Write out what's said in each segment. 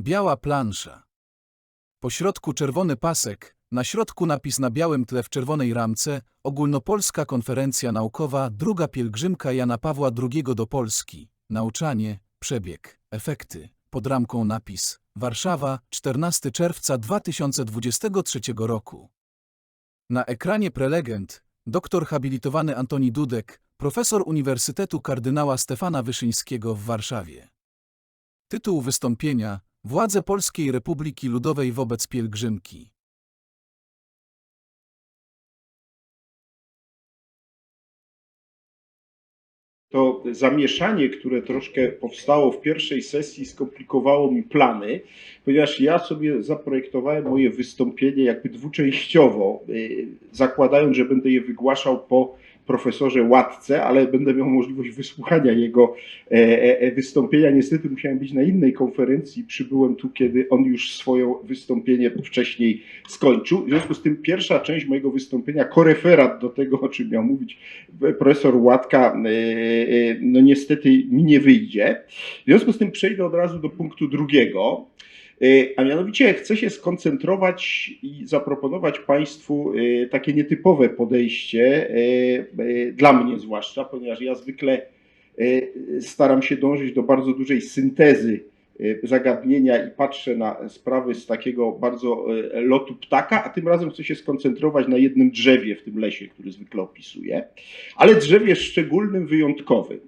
Biała plansza. Po środku czerwony pasek, na środku napis na białym tle w czerwonej ramce Ogólnopolska Konferencja Naukowa Druga pielgrzymka Jana Pawła II do Polski. Nauczanie, przebieg, efekty. Pod ramką napis Warszawa, 14 czerwca 2023 roku. Na ekranie prelegent, doktor habilitowany Antoni Dudek, profesor Uniwersytetu Kardynała Stefana Wyszyńskiego w Warszawie. Tytuł wystąpienia Władze Polskiej Republiki Ludowej wobec pielgrzymki. to zamieszanie, które troszkę powstało w pierwszej sesji, skomplikowało mi plany, ponieważ ja sobie zaprojektowałem moje wystąpienie jakby dwuczęściowo, y, zakładając, że będę je wygłaszał po profesorze Łatce, ale będę miał możliwość wysłuchania jego e, e, wystąpienia. Niestety musiałem być na innej konferencji, przybyłem tu, kiedy on już swoje wystąpienie wcześniej skończył. W związku z tym pierwsza część mojego wystąpienia, koreferat do tego, o czym miał mówić profesor Łatka, e, e, no niestety mi nie wyjdzie. W związku z tym przejdę od razu do punktu drugiego. E, A mianowicie chcę się skoncentrować i zaproponować Państwu e, takie nietypowe podejście, e, dla mnie zwłaszcza, ponieważ ja zwykle staram się dążyć do bardzo dużej syntezy zagadnienia i patrzę na sprawy z takiego bardzo lotu ptaka, a tym razem chcę się skoncentrować na jednym drzewie w tym lesie, który zwykle opisuję, ale drzewie szczególnym, wyjątkowym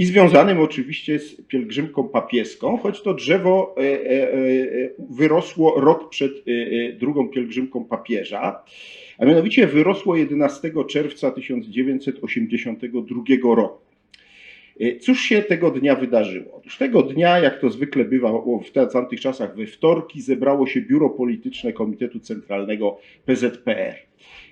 i związanym oczywiście z pielgrzymką papieską, choć to drzewo e, e, e, wyrosło rok przed drugą pielgrzymką papieża, a mianowicie wyrosło 11 czerwca 1982 roku. E, Cóż się tego dnia wydarzyło? Otóż tego dnia, jak to zwykle bywało w tamtych czasach we wtorki, zebrało się Biuro Polityczne Komitetu Centralnego PZPR.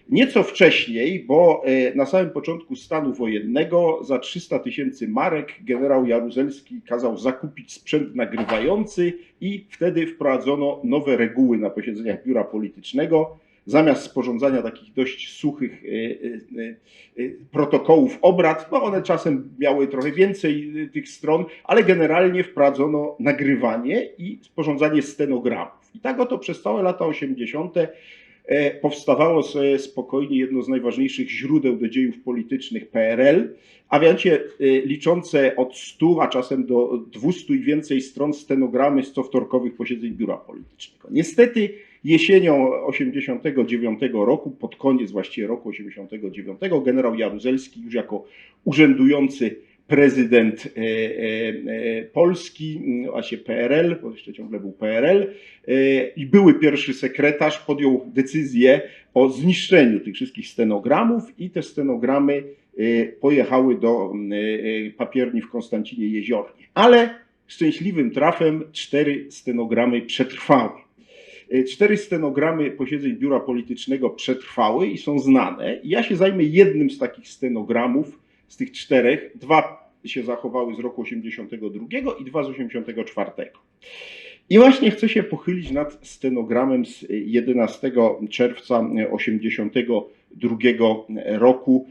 Nieco wcześniej, bo e, na samym początku stanu wojennego za 300 tysięcy marek generał Jaruzelski kazał zakupić sprzęt nagrywający i wtedy wprowadzono nowe reguły na posiedzeniach biura politycznego. Zamiast sporządzania takich dość suchych e, e, e, protokołów obrad, no one czasem miały trochę więcej tych stron, ale generalnie wprowadzono nagrywanie i sporządzanie stenogramów. I tak oto przez całe lata 80 e, powstawało sobie spokojnie jedno z najważniejszych źródeł do dziejów politycznych PRL, a mianowicie liczące od 100, a czasem do 200 i więcej stron stenogramy z cowtorkowych posiedzeń biura politycznego. Niestety jesienią 89 roku, pod koniec właściwie roku 89, generał Jaruzelski już jako urzędujący prezydent e, e, e, Polski, właśnie PRL, bo jeszcze ciągle był PRL, i były pierwszy sekretarz podjął decyzję o zniszczeniu tych wszystkich stenogramów i te stenogramy pojechały do m, e, papierni w Konstancinie Jeziornie. Ale szczęśliwym trafem cztery stenogramy przetrwały. Cztery stenogramy posiedzeń biura politycznego przetrwały i są znane. Ja się zajmę jednym z takich stenogramów, z tych czterech. Dwa się zachowały z roku 82 i dwa z 84. I właśnie chcę się pochylić nad stenogramem z 11 czerwca 82 roku,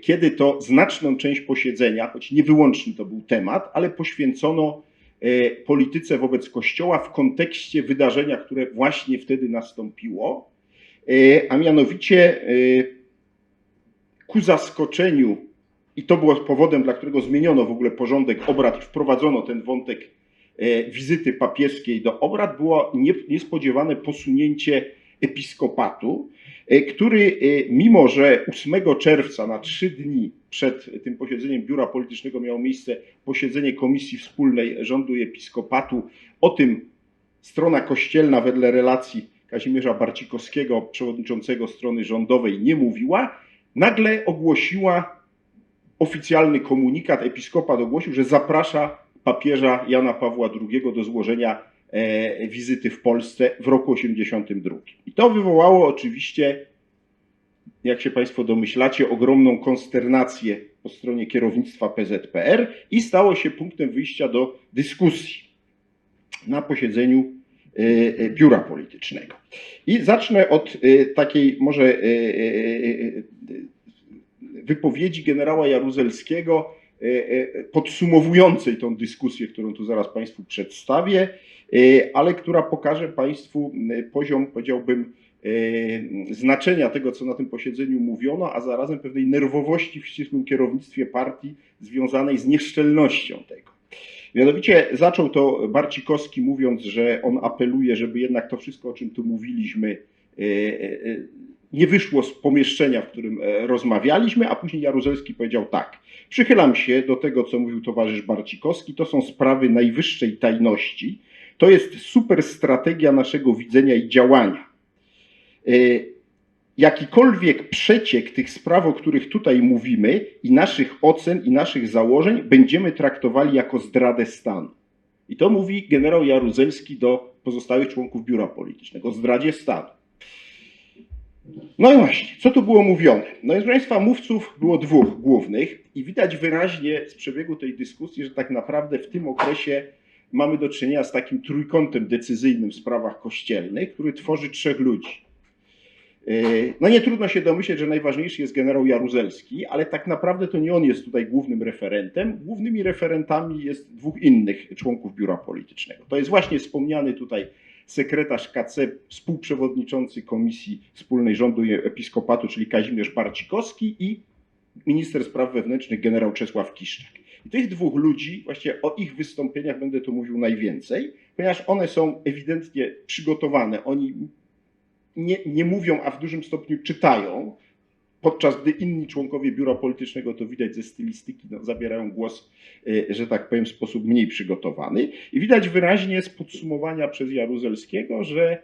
kiedy to znaczną część posiedzenia, choć nie wyłącznie to był temat, ale poświęcono polityce wobec Kościoła w kontekście wydarzenia, które właśnie wtedy nastąpiło, e, a mianowicie e, ku zaskoczeniu, i to było powodem, dla którego zmieniono w ogóle porządek obrad i wprowadzono ten wątek e, wizyty papieskiej do obrad, było nie- niespodziewane posunięcie episkopatu, e, który e, mimo, że 8 czerwca na trzy dni przed tym posiedzeniem biura politycznego miało miejsce posiedzenie Komisji Wspólnej Rządu i Episkopatu, o tym strona kościelna wedle relacji Kazimierza Barcikowskiego, przewodniczącego strony rządowej, nie mówiła, nagle ogłosiła oficjalny komunikat, episkopat ogłosił, że zaprasza papieża Jana Pawła II do złożenia wizyty w Polsce w roku 82. I to wywołało oczywiście, jak się Państwo domyślacie, ogromną konsternację po stronie kierownictwa PZPR i stało się punktem wyjścia do dyskusji na posiedzeniu e, e, biura politycznego. I zacznę od e, takiej może e, e, e, wypowiedzi generała Jaruzelskiego, e, e, podsumowującej tą dyskusję, którą tu zaraz Państwu przedstawię, e, ale która pokaże Państwu e, poziom, powiedziałbym, e, znaczenia tego, co na tym posiedzeniu mówiono, a zarazem pewnej nerwowości w ścisłym kierownictwie partii związanej z nieszczelnością tego. Mianowicie zaczął to Barcikowski mówiąc, że on apeluje, żeby jednak to wszystko, o czym tu mówiliśmy, e, e, nie wyszło z pomieszczenia, w którym e, rozmawialiśmy, a później Jaruzelski powiedział tak. Przychylam się do tego, co mówił towarzysz Barcikowski. To są sprawy najwyższej tajności. To jest super strategia naszego widzenia i działania. E, Jakikolwiek przeciek tych spraw, o których tutaj mówimy, i naszych ocen, i naszych założeń, będziemy traktowali jako zdradę stanu. I to mówi generał Jaruzelski do pozostałych członków biura politycznego zdradzie stanu. No i właśnie, co tu było mówione? No i proszę Państwa, mówców było dwóch głównych i widać wyraźnie z przebiegu tej dyskusji, że tak naprawdę w tym okresie mamy do czynienia z takim trójkątem decyzyjnym w sprawach kościelnych, który tworzy trzech ludzi. Yy, No nie trudno się domyśleć, że najważniejszy jest generał Jaruzelski, ale tak naprawdę to nie on jest tutaj głównym referentem. Głównymi referentami jest dwóch innych członków biura politycznego. To jest właśnie wspomniany tutaj sekretarz KC, współprzewodniczący Komisji Wspólnej Rządu i Episkopatu, czyli Kazimierz Barcikowski i minister spraw wewnętrznych generał Czesław Kiszczak. I tych dwóch ludzi, właśnie o ich wystąpieniach będę tu mówił najwięcej, ponieważ one są ewidentnie przygotowane. Oni nie, nie mówią, a w dużym stopniu czytają, podczas gdy inni członkowie biura politycznego, to widać ze stylistyki, no, zabierają głos, y, że tak powiem, w sposób mniej przygotowany. I widać wyraźnie z podsumowania przez Jaruzelskiego, że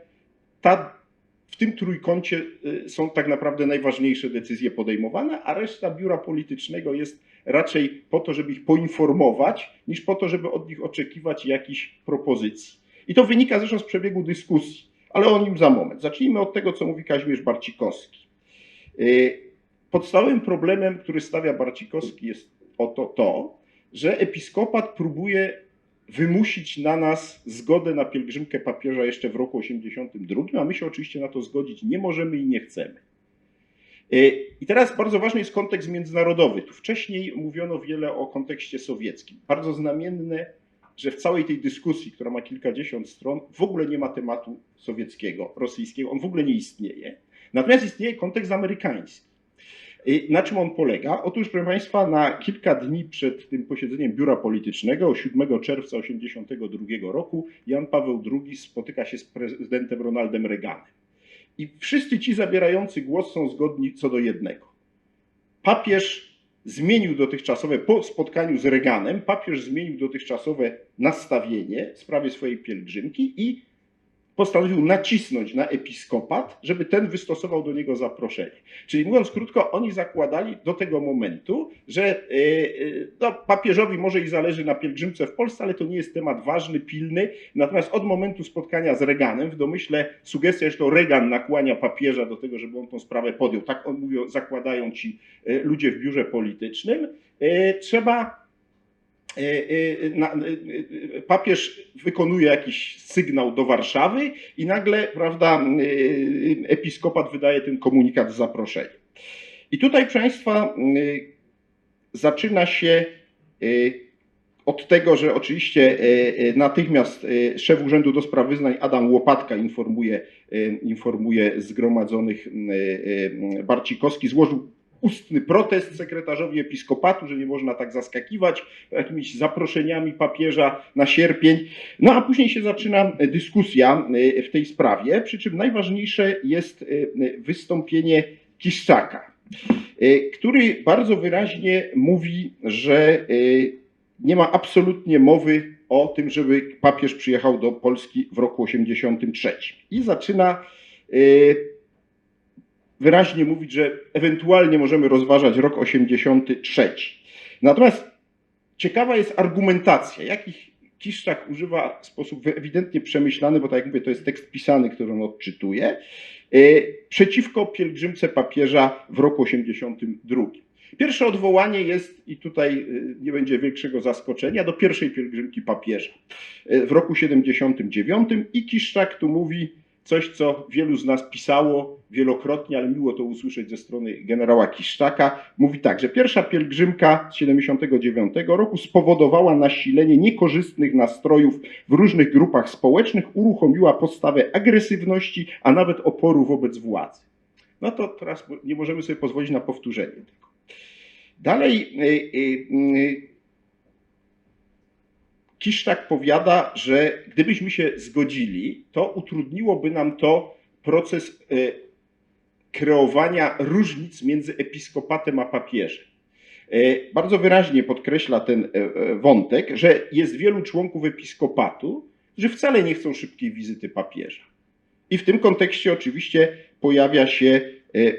ta, w tym trójkącie y, są tak naprawdę najważniejsze decyzje podejmowane, a reszta biura politycznego jest raczej po to, żeby ich poinformować, niż po to, żeby od nich oczekiwać jakichś propozycji. I to wynika zresztą z przebiegu dyskusji, ale o nim za moment. Zacznijmy od tego, co mówi Kazimierz Barcikowski. Podstawowym problemem, który stawia Barcikowski jest oto to, że episkopat próbuje wymusić na nas zgodę na pielgrzymkę papieża jeszcze w roku 82, a my się oczywiście na to zgodzić nie możemy i nie chcemy. Y, I teraz bardzo ważny jest kontekst międzynarodowy. Tu wcześniej mówiono wiele o kontekście sowieckim. Bardzo znamienne, że w całej tej dyskusji, która ma kilkadziesiąt stron, w ogóle nie ma tematu sowieckiego, rosyjskiego, on w ogóle nie istnieje. Natomiast istnieje kontekst amerykański. Na czym on polega? Otóż, proszę Państwa, na kilka dni przed tym posiedzeniem biura politycznego, 7 czerwca 1982 roku, Jan Paweł II spotyka się z prezydentem Ronaldem Reaganem. I wszyscy ci zabierający głos są zgodni co do jednego. Papież zmienił dotychczasowe, po spotkaniu z Reaganem, papież zmienił dotychczasowe nastawienie w sprawie swojej pielgrzymki i postanowił nacisnąć na episkopat, żeby ten wystosował do niego zaproszenie. Czyli mówiąc krótko, oni zakładali do tego momentu, że yy, yy, no, papieżowi może i zależy na pielgrzymce w Polsce, ale to nie jest temat ważny, pilny. Natomiast od momentu spotkania z Reaganem, w domyśle sugestia, że to Reagan nakłania papieża do tego, żeby on tą sprawę podjął. Tak on mówią, zakładają ci yy, ludzie w biurze politycznym. Trzeba E, e, e, e, papież wykonuje jakiś sygnał do Warszawy i nagle, prawda, e, episkopat wydaje ten komunikat z zaproszeniem. I tutaj, proszę Państwa, e, zaczyna się e, od tego, że oczywiście e, e, natychmiast e, szef Urzędu do Spraw Wyznań Adam Łopatka informuje, e, informuje zgromadzonych e, e, Barcikowski, złożył ustny protest sekretarzowi episkopatu, że nie można tak zaskakiwać jakimiś zaproszeniami papieża na sierpień. No a później się zaczyna dyskusja e, w tej sprawie, przy czym najważniejsze jest e, wystąpienie Kiszczaka, e, który bardzo wyraźnie mówi, że nie ma absolutnie mowy o tym, żeby papież przyjechał do Polski w roku 83. I zaczyna wyraźnie mówić, że ewentualnie możemy rozważać rok 83. Natomiast ciekawa jest argumentacja, jakich Kiszczak używa w sposób ewidentnie przemyślany, bo tak jak mówię, to jest tekst pisany, który on odczytuje, y, przeciwko pielgrzymce papieża w roku 82. Pierwsze odwołanie jest, i tutaj y, nie będzie większego zaskoczenia, do pierwszej pielgrzymki papieża y, w roku 79 i Kiszczak tu mówi, coś, co wielu z nas pisało wielokrotnie, ale miło to usłyszeć ze strony generała Kiszczaka. Mówi tak, że pierwsza pielgrzymka z 79 roku spowodowała nasilenie niekorzystnych nastrojów w różnych grupach społecznych, uruchomiła postawę agresywności, a nawet oporu wobec władzy. No to teraz nie możemy sobie pozwolić na powtórzenie tego. Dalej Kiszczak powiada, że gdybyśmy się zgodzili, to utrudniłoby nam to proces y, kreowania różnic między episkopatem a papieżem. Y, Bardzo wyraźnie podkreśla ten y, wątek, że jest wielu członków episkopatu, że wcale nie chcą szybkiej wizyty papieża. I w tym kontekście oczywiście pojawia się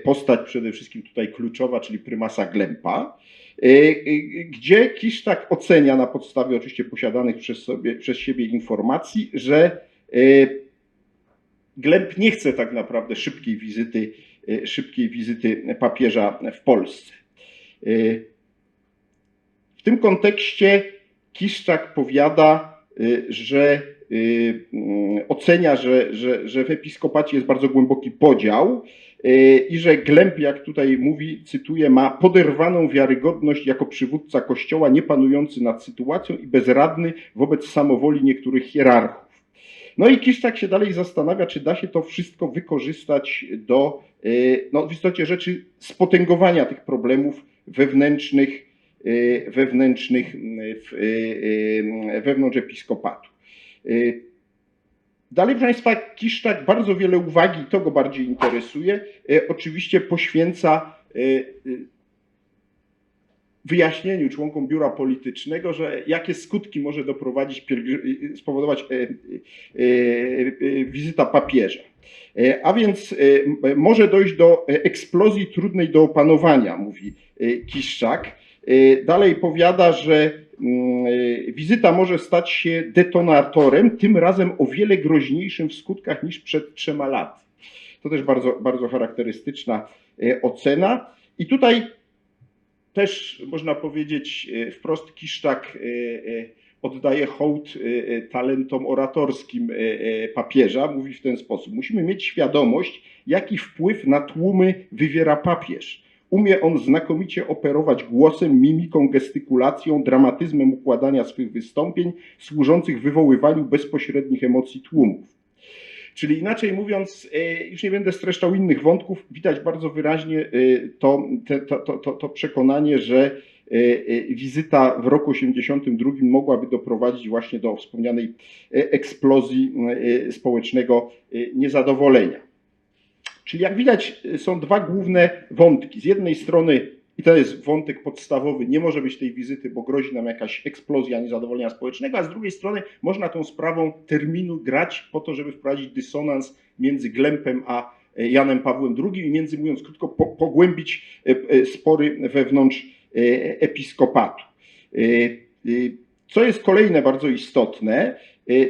postać przede wszystkim tutaj kluczowa, czyli prymasa Glempa, y, y, gdzie Kisztak ocenia na podstawie oczywiście posiadanych przez, sobie, przez siebie informacji, że y, Glemp nie chce tak naprawdę szybkiej wizyty, szybkiej wizyty papieża w Polsce. W tym kontekście Kiszczak powiada, że ocenia, że, że, że w episkopacie jest bardzo głęboki podział y, i że Glemp, jak tutaj mówi, cytuję, ma poderwaną wiarygodność jako przywódca kościoła, nie panujący nad sytuacją i bezradny wobec samowoli niektórych hierarchów. No i Kiszczak się dalej zastanawia, czy da się to wszystko wykorzystać do, y, no w istocie rzeczy, spotęgowania tych problemów wewnętrznych, y, wewnętrznych y, y, y, wewnątrz episkopatu. Y, Dalej, proszę Państwa, Kiszczak bardzo wiele uwagi, to go bardziej interesuje, y, oczywiście poświęca y, wyjaśnieniu członkom biura politycznego, że jakie skutki może doprowadzić, spowodować wizyta papieża. A więc może dojść do eksplozji trudnej do opanowania, mówi Kiszczak. E, Dalej powiada, że mm, e, wizyta może stać się detonatorem, tym razem o wiele groźniejszym w skutkach niż przed trzema laty. To też bardzo, bardzo charakterystyczna e, ocena. I tutaj też można powiedzieć wprost Kiszczak oddaje hołd talentom oratorskim papieża. Mówi w ten sposób. Musimy mieć świadomość, jaki wpływ na tłumy wywiera papież. Umie on znakomicie operować głosem, mimiką, gestykulacją, dramatyzmem układania swych wystąpień, służących wywoływaniu bezpośrednich emocji tłumów. Czyli inaczej mówiąc, e, już nie będę streszczał innych wątków, widać bardzo wyraźnie e, to, to, to, to, przekonanie, że e, wizyta w roku 82 mogłaby doprowadzić właśnie do wspomnianej eksplozji społecznego niezadowolenia. Czyli jak widać, są dwa główne wątki. Z jednej strony, i to jest wątek podstawowy, nie może być tej wizyty, bo grozi nam jakaś eksplozja niezadowolenia społecznego, a z drugiej strony można tą sprawą terminu grać po to, żeby wprowadzić dysonans między Glempem a e, Janem Pawłem II i między, mówiąc krótko, po, pogłębić e, e, spory wewnątrz episkopatu. Co jest kolejne bardzo istotne,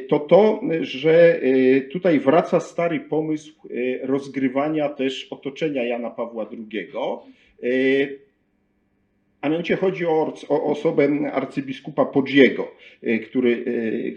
to to, że e, tutaj wraca stary pomysł e, rozgrywania też otoczenia Jana Pawła II. A mianowicie chodzi o, o osobę arcybiskupa Podziego, który,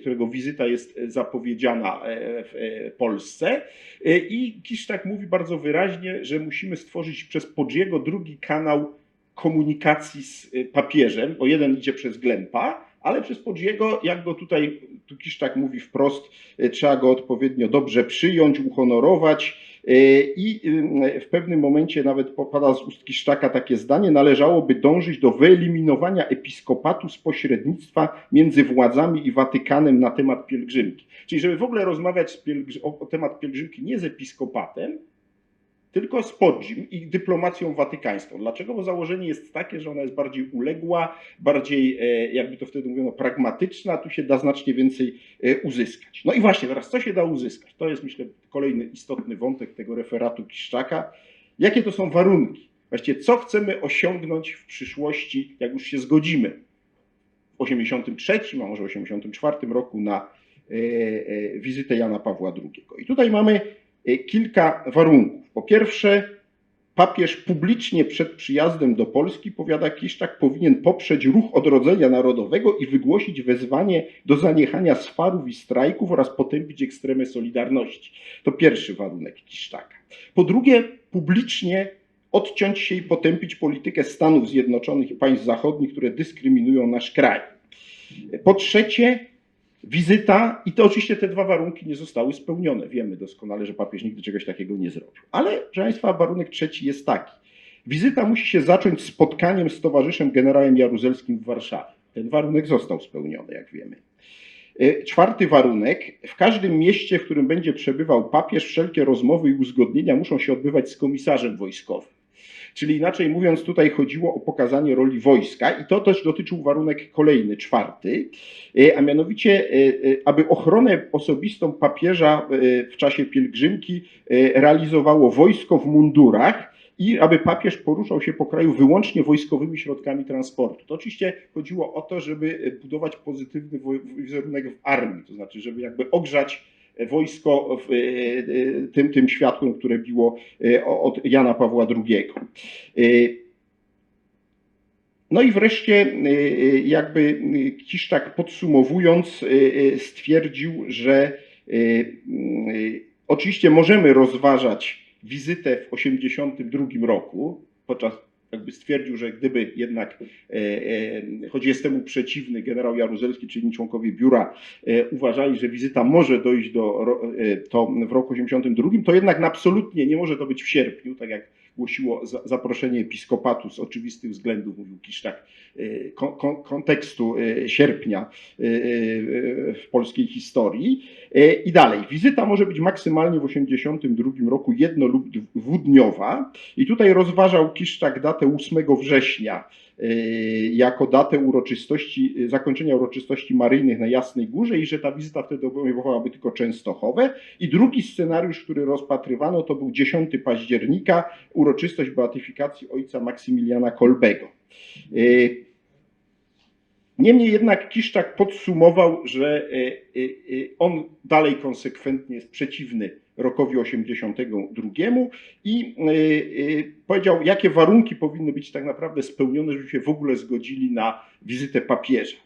którego wizyta jest zapowiedziana e, w e, Polsce. I Kiszczak mówi bardzo wyraźnie, że musimy stworzyć przez Podziego drugi kanał komunikacji z papieżem, bo jeden idzie przez Glempa, ale przez Podziego, jak go tutaj tu Kiszczak mówi wprost, e, trzeba go odpowiednio dobrze przyjąć, uhonorować. e, I e, w pewnym momencie nawet popada z ust Kiszczaka takie zdanie, należałoby dążyć do wyeliminowania episkopatu z pośrednictwa między władzami i Watykanem na temat pielgrzymki. Czyli żeby w ogóle rozmawiać pielgrzy- o, o temat pielgrzymki nie z episkopatem, tylko z Podzim i dyplomacją watykańską. Dlaczego? Bo założenie jest takie, że ona jest bardziej uległa, bardziej, e, jakby to wtedy mówiono, pragmatyczna, tu się da znacznie więcej e, uzyskać. No i właśnie teraz, co się da uzyskać? To jest, myślę, kolejny istotny wątek tego referatu Kiszczaka. Jakie to są warunki? Właściwie, co chcemy osiągnąć w przyszłości, jak już się zgodzimy w 83, a może 84 roku na e, wizytę Jana Pawła II. I tutaj mamy kilka warunków. Po pierwsze, papież publicznie przed przyjazdem do Polski, powiada Kiszczak, powinien poprzeć ruch odrodzenia narodowego i wygłosić wezwanie do zaniechania swarów i strajków oraz potępić ekstremę Solidarności. To pierwszy warunek Kiszczaka. Po drugie, publicznie odciąć się i potępić politykę Stanów Zjednoczonych i państw zachodnich, które dyskryminują nasz kraj. Po trzecie, wizyta, i to oczywiście te dwa warunki nie zostały spełnione. Wiemy doskonale, że papież nigdy czegoś takiego nie zrobił. Ale, proszę Państwa, warunek trzeci jest taki. Wizyta musi się zacząć spotkaniem z towarzyszem generałem Jaruzelskim w Warszawie. Ten warunek został spełniony, jak wiemy. E, Czwarty warunek. W każdym mieście, w którym będzie przebywał papież, wszelkie rozmowy i uzgodnienia muszą się odbywać z komisarzem wojskowym. Czyli inaczej mówiąc, tutaj chodziło o pokazanie roli wojska i to też dotyczył warunek kolejny, czwarty, e, a mianowicie, e, e, aby ochronę osobistą papieża w czasie pielgrzymki realizowało wojsko w mundurach i aby papież poruszał się po kraju wyłącznie wojskowymi środkami transportu. To oczywiście chodziło o to, żeby budować pozytywny wizerunek w armii, to znaczy, żeby jakby ogrzać wojsko e, e, tym, tym światłem, które biło e, od Jana Pawła II. No i wreszcie, jakby Kiszczak podsumowując, stwierdził, że oczywiście możemy rozważać wizytę w 1982 roku, podczas jakby stwierdził, że gdyby jednak, e, e, choć jest temu przeciwny, generał Jaruzelski czy inni członkowie biura e, uważali, że wizyta może dojść do, to w roku 82, to jednak absolutnie nie może to być w sierpniu, tak jak głosiło za- zaproszenie episkopatu z oczywistych względów, mówił Kiszczak, e, kon, kon, kontekstu e, sierpnia e, w polskiej historii. I dalej, wizyta może być maksymalnie w 82 roku jedno lub dwudniowa. I tutaj rozważał Kiszczak datę 8 września jako datę uroczystości, e, zakończenia uroczystości maryjnych na Jasnej Górze i że ta wizyta wtedy obejmowałaby tylko Częstochowę. I drugi scenariusz, który rozpatrywano, to był 10 października, uroczystość beatyfikacji ojca Maksymiliana Kolbego. E, Niemniej jednak Kiszczak podsumował, że on dalej konsekwentnie jest przeciwny rokowi 82 i e, e, powiedział, jakie warunki powinny być tak naprawdę spełnione, żeby się w ogóle zgodzili na wizytę papieża.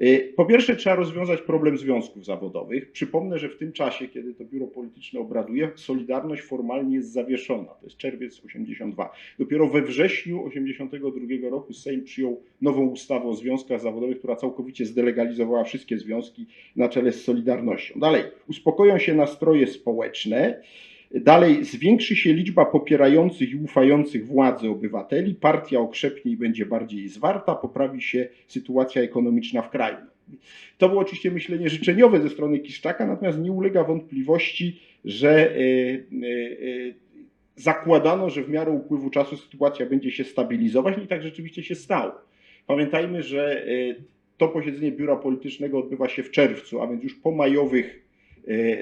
E, Po pierwsze, trzeba rozwiązać problem związków zawodowych. Przypomnę, że w tym czasie, kiedy to biuro polityczne obraduje, Solidarność formalnie jest zawieszona. To jest czerwiec 82. Dopiero we wrześniu 82 roku Sejm przyjął nową ustawę o związkach zawodowych, która całkowicie zdelegalizowała wszystkie związki na czele z Solidarnością. Dalej, uspokoją się nastroje społeczne. Dalej, zwiększy się liczba popierających i ufających władzy obywateli, partia okrzepnie i będzie bardziej zwarta, poprawi się sytuacja ekonomiczna w kraju. To było oczywiście myślenie życzeniowe ze strony Kiszczaka, natomiast nie ulega wątpliwości, że e, e, e, zakładano, że w miarę upływu czasu sytuacja będzie się stabilizować no i tak rzeczywiście się stało. Pamiętajmy, że to posiedzenie biura politycznego odbywa się w czerwcu, a więc już po majowych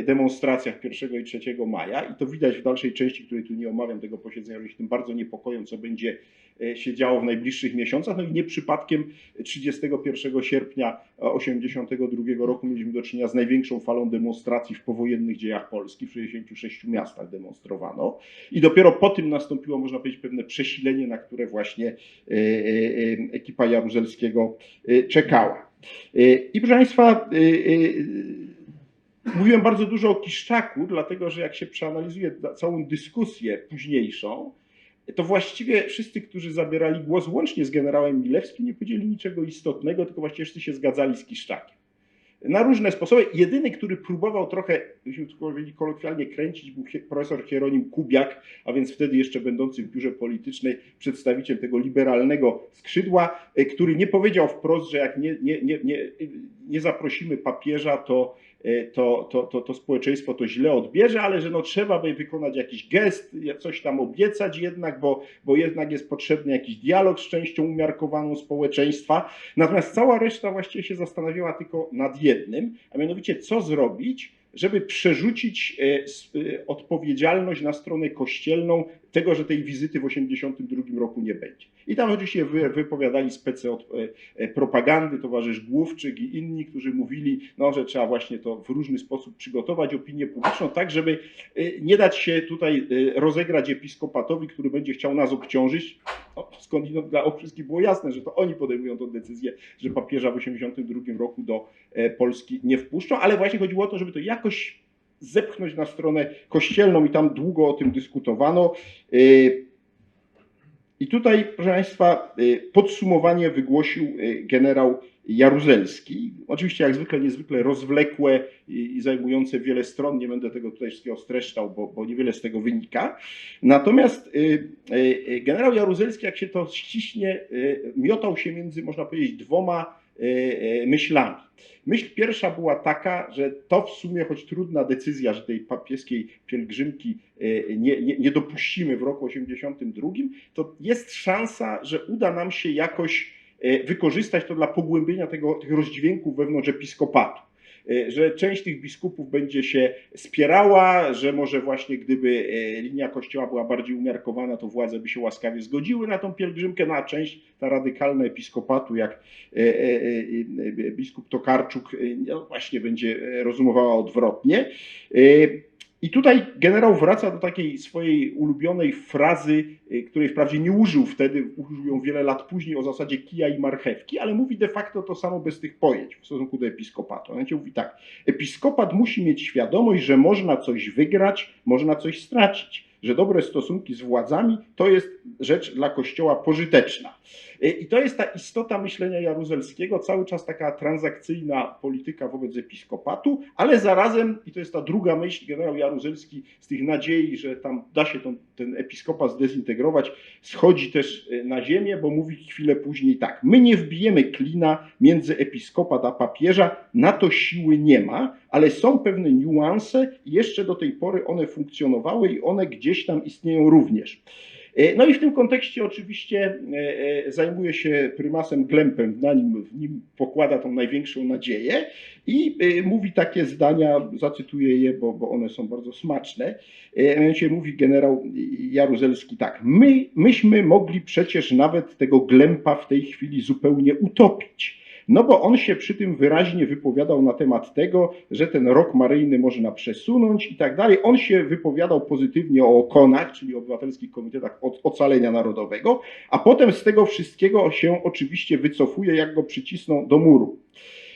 demonstracjach 1 i 3 maja i to widać w dalszej części, której tu nie omawiam tego posiedzenia, że się tym bardzo niepokoją, co będzie e, się działo w najbliższych miesiącach. No i nie przypadkiem 31 sierpnia 1982 roku mieliśmy do czynienia z największą falą demonstracji w powojennych dziejach Polski. W 66 miastach demonstrowano. I dopiero po tym nastąpiło, można powiedzieć, pewne przesilenie, na które właśnie e, e, e, ekipa Jaruzelskiego e, czekała. E, I proszę Państwa, e, e, Mówiłem bardzo dużo o Kiszczaku, dlatego że jak się przeanalizuje całą dyskusję późniejszą, to właściwie wszyscy, którzy zabierali głos, łącznie z generałem Milewskim, nie powiedzieli niczego istotnego, tylko właściwie wszyscy się zgadzali z Kiszczakiem. Na różne sposoby. Jedyny, który próbował trochę, byśmy tu powiedzieli kolokwialnie, kręcić, był profesor Hieronim Kubiak, a więc wtedy jeszcze będący w biurze politycznej przedstawiciel tego liberalnego skrzydła, e, który nie powiedział wprost, że jak nie, nie, nie, nie, nie zaprosimy papieża, to, to, to, to, to społeczeństwo to źle odbierze, ale że no trzeba by wykonać jakiś gest, coś tam obiecać jednak, bo, bo jednak jest potrzebny jakiś dialog z częścią umiarkowaną społeczeństwa. Natomiast cała reszta właściwie się zastanawiała tylko nad jednym, a mianowicie co zrobić, żeby przerzucić s- e, odpowiedzialność na stronę kościelną tego, że tej wizyty w 1982 roku nie będzie. I tam oczywiście wy, wypowiadali spece od e, e, propagandy, towarzysz Główczyk i inni, którzy mówili, no, że trzeba właśnie to w różny sposób przygotować opinię publiczną, tak żeby e, nie dać się tutaj rozegrać episkopatowi, który będzie chciał nas obciążyć. No, skądinąd dla wszystkich było jasne, że to oni podejmują tę decyzję, że papieża w 1982 roku do Polski nie wpuszczą, ale właśnie chodziło o to, żeby to jakoś zepchnąć na stronę kościelną i tam długo o tym dyskutowano. Y, I tutaj, proszę Państwa, y, podsumowanie wygłosił y, generał Jaruzelski. Oczywiście, jak zwykle, niezwykle rozwlekłe i zajmujące wiele stron. Nie będę tego tutaj wszystkiego streszczał, bo, bo niewiele z tego wynika. Natomiast generał Jaruzelski, jak się to ściśnie, miotał się między, można powiedzieć, dwoma myślami. Myśl pierwsza była taka, że to w sumie, choć trudna decyzja, że tej papieskiej pielgrzymki y, nie, nie, nie dopuścimy w roku 82, to jest szansa, że uda nam się jakoś y, wykorzystać to dla pogłębienia tego, tych rozdźwięków wewnątrz episkopatu. Y, Że część tych biskupów będzie się spierała, że może właśnie gdyby y, linia kościoła była bardziej umiarkowana, to władze by się łaskawie zgodziły na tą pielgrzymkę, no a część, ta radykalna episkopatu, jak e, e, e, biskup Tokarczuk e, no właśnie będzie e, rozumowała odwrotnie. I tutaj generał wraca do takiej swojej ulubionej frazy, e, której wprawdzie nie użył wtedy, użył ją wiele lat później o zasadzie kija i marchewki, ale mówi de facto to samo bez tych pojęć w stosunku do episkopatu. Mianowicie mówi tak, episkopat musi mieć świadomość, że można coś wygrać, można coś stracić, że dobre stosunki z władzami to jest rzecz dla Kościoła pożyteczna. Y, I to jest ta istota myślenia Jaruzelskiego, cały czas taka transakcyjna polityka wobec episkopatu, ale zarazem, i to jest ta druga myśl, generał Jaruzelski z tych nadziei, że tam da się tą, ten episkopat zdezintegrować, schodzi też y, na ziemię, bo mówi chwilę później tak, my nie wbijemy klina między episkopat a papieża, na to siły nie ma, ale są pewne niuanse i jeszcze do tej pory one funkcjonowały i one gdzieś tam istnieją również. E, No i w tym kontekście oczywiście e, e, zajmuje się prymasem Glempem, na nim, w nim pokłada tą największą nadzieję i mówi takie zdania, zacytuję je, bo, bo one są bardzo smaczne. Mianowicie mówi generał Jaruzelski tak, my, myśmy mogli przecież nawet tego Glempa w tej chwili zupełnie utopić. No bo on się przy tym wyraźnie wypowiadał na temat tego, że ten rok maryjny można przesunąć i tak dalej. On się wypowiadał pozytywnie o okonach, czyli obywatelskich komitetach ocalenia narodowego, a potem z tego wszystkiego się oczywiście wycofuje, jak go przycisną do muru.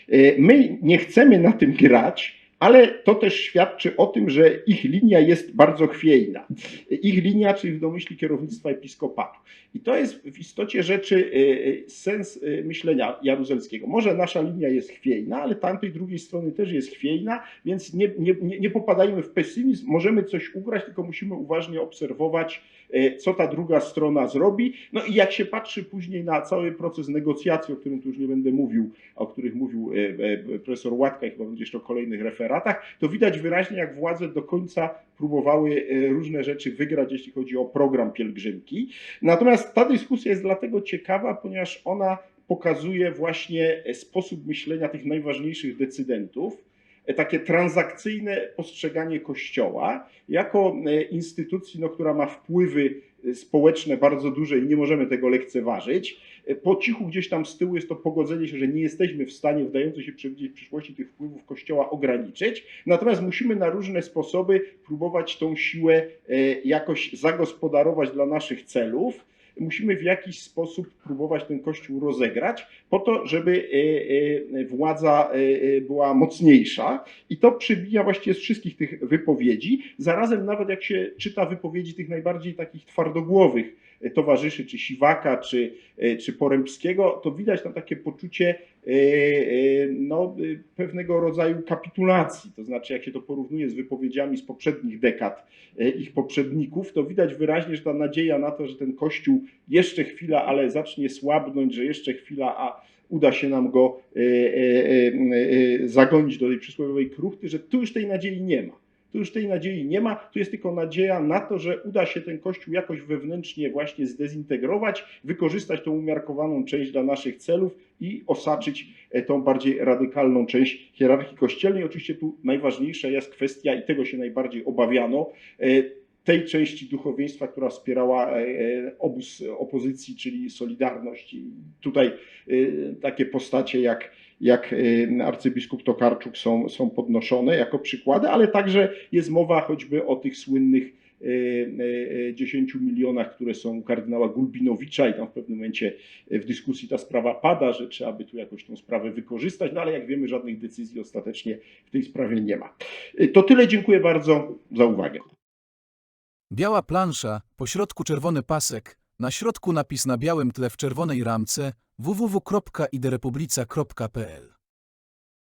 E, My nie chcemy na tym grać, ale to też świadczy o tym, że ich linia jest bardzo chwiejna. Ich linia, czyli w domyśli kierownictwa episkopatu. I to jest w istocie rzeczy e, e, sens e, myślenia jaruzelskiego. Może nasza linia jest chwiejna, ale tamtej drugiej strony też jest chwiejna, więc nie, nie, nie popadajmy w pesymizm. Możemy coś ugrać, tylko musimy uważnie obserwować, co ta druga strona zrobi. No i jak się patrzy później na cały proces negocjacji, o którym tu już nie będę mówił, o których mówił e, e, profesor Łatka i chyba będzie jeszcze o kolejnych referatach, to widać wyraźnie, jak władze do końca próbowały e, różne rzeczy wygrać, jeśli chodzi o program pielgrzymki. Natomiast ta dyskusja jest dlatego ciekawa, ponieważ ona pokazuje właśnie e, sposób myślenia tych najważniejszych decydentów, e, takie transakcyjne postrzeganie Kościoła jako e, instytucji, no, która ma wpływy e, społeczne bardzo duże i nie możemy tego lekceważyć. E, Po cichu gdzieś tam z tyłu jest to pogodzenie się, że nie jesteśmy w stanie w dającej się przewidzieć przyszłości tych wpływów Kościoła ograniczyć, natomiast musimy na różne sposoby próbować tą siłę jakoś zagospodarować dla naszych celów. Musimy w jakiś sposób próbować ten Kościół rozegrać po to, żeby e, e, władza e, była mocniejsza. I to przybija właściwie z wszystkich tych wypowiedzi. Zarazem nawet jak się czyta wypowiedzi tych najbardziej takich twardogłowych towarzyszy, czy Siwaka, czy, e, czy Porębskiego, to widać tam takie poczucie e, e, no, pewnego rodzaju kapitulacji. To znaczy, jak się to porównuje z wypowiedziami z poprzednich dekad ich poprzedników, to widać wyraźnie, że ta nadzieja na to, że ten Kościół jeszcze chwila, ale zacznie słabnąć, że jeszcze chwila, a uda się nam go zagonić do tej przysłowiowej kruchty, że tu już tej nadziei nie ma. To już tej nadziei nie ma. Tu jest tylko nadzieja na to, że uda się ten kościół jakoś wewnętrznie właśnie zdezintegrować, wykorzystać tą umiarkowaną część dla naszych celów i osaczyć e, tą bardziej radykalną część hierarchii kościelnej. Oczywiście tu najważniejsza jest kwestia, i tego się najbardziej obawiano, e, tej części duchowieństwa, która wspierała e, obóz opozycji, czyli Solidarność. Tutaj takie postacie jak, jak e, arcybiskup Tokarczuk są, są podnoszone jako przykłady, ale także jest mowa choćby o tych słynnych e, e, 10 milionach, które są u kardynała Gulbinowicza i tam w pewnym momencie w dyskusji ta sprawa pada, że trzeba by tu jakoś tą sprawę wykorzystać, no ale jak wiemy żadnych decyzji ostatecznie w tej sprawie nie ma. To tyle, dziękuję bardzo za uwagę. Biała plansza, pośrodku czerwony pasek, na środku napis na białym tle w czerwonej ramce www.iderepublica.pl